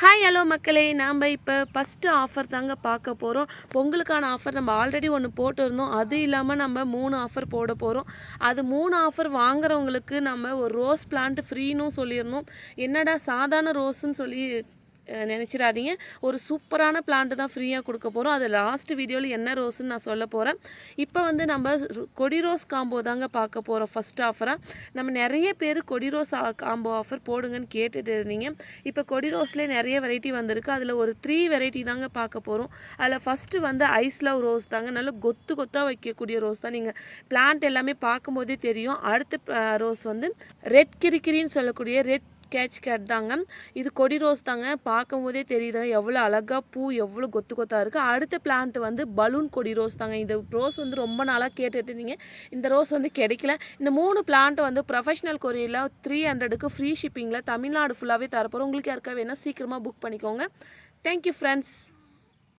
Hi hello மக்களே. நாம் இப்போ ஃபஸ்ட்டு ஆஃபர் தாங்க பார்க்க போகிறோம் பொங்கலுக்கான ஆஃபர் நம்ம ஆல்ரெடி ஒன்று போட்டிருந்தோம். அது இல்லாமல் நம்ம மூணு ஆஃபர் போட போகிறோம் அது மூணு ஆஃபர் வாங்குறவங்களுக்கு நம்ம ஒரு ரோஸ் பிளான்ட் ஃப்ரீனும் சொல்லியிருந்தோம். என்னடா சாதாரண ரோஸுன்னு சொல்லி நினச்சிடாதீங்க. ஒரு சூப்பரான பிளான்ட்டு தான் ஃப்ரீயாக கொடுக்க போகிறோம் அது லாஸ்ட் வீடியோவில் என்ன ரோஸ்ன்னு நான் சொல்ல போகிறேன் இப்போ வந்து நம்ம கொடி ரோஸ் காம்போ தாங்க பார்க்க போகிறோம் ஃபஸ்ட் ஆஃபராக நம்ம நிறைய பேர் கொடி ரோஸ் காம்போ ஆஃபர் போடுங்கன்னு கேட்டுட்டு இருந்தீங்க. இப்போ கொடி ரோஸ்லேயே நிறைய வெரைட்டி வந்திருக்கு. அதில் ஒரு த்ரீ வெரைட்டி தாங்க பார்க்க போகிறோம் அதில் ஃபஸ்ட்டு வந்து ஐஸ் லவ் ரோஸ் தாங்க. நல்ல கொத்து கொத்தாக வைக்கக்கூடிய ரோஸ் தான். நீங்கள் பிளான்ட் எல்லாமே பார்க்கும்போதே தெரியும். அடுத்த ரோஸ் வந்து ரெட் கிரிக்கிரின்னு சொல்லக்கூடிய ரெட் கேட்ச் கேட் தாங்க. இது கொடி ரோஸ் தாங்க. பார்க்கும்போதே தெரியுது எவ்வளோ அழகாக பூ எவ்வளோ கொத்து கொத்தாக இருக்குது அடுத்த பிளான்ட் வந்து பலூன் கொடி ரோஸ் தாங்க. இந்த ரோஸ் வந்து ரொம்ப நாளாக கேட்டுருந்தீங்க இந்த ரோஸ் வந்து கிடைக்கல. இந்த மூணு பிளான்ட் வந்து ப்ரொஃபஷனல் கொரியரில் த்ரீ ஹண்ட்ரடுக்கு ஃப்ரீ ஷிப்பிங்கில் தமிழ்நாடு ஃபுல்லாகவே தரப்போகிறோம் உங்களுக்கு யாருக்கா வேணால் சீக்கிரமாக புக் பண்ணிக்கோங்க. Thank you friends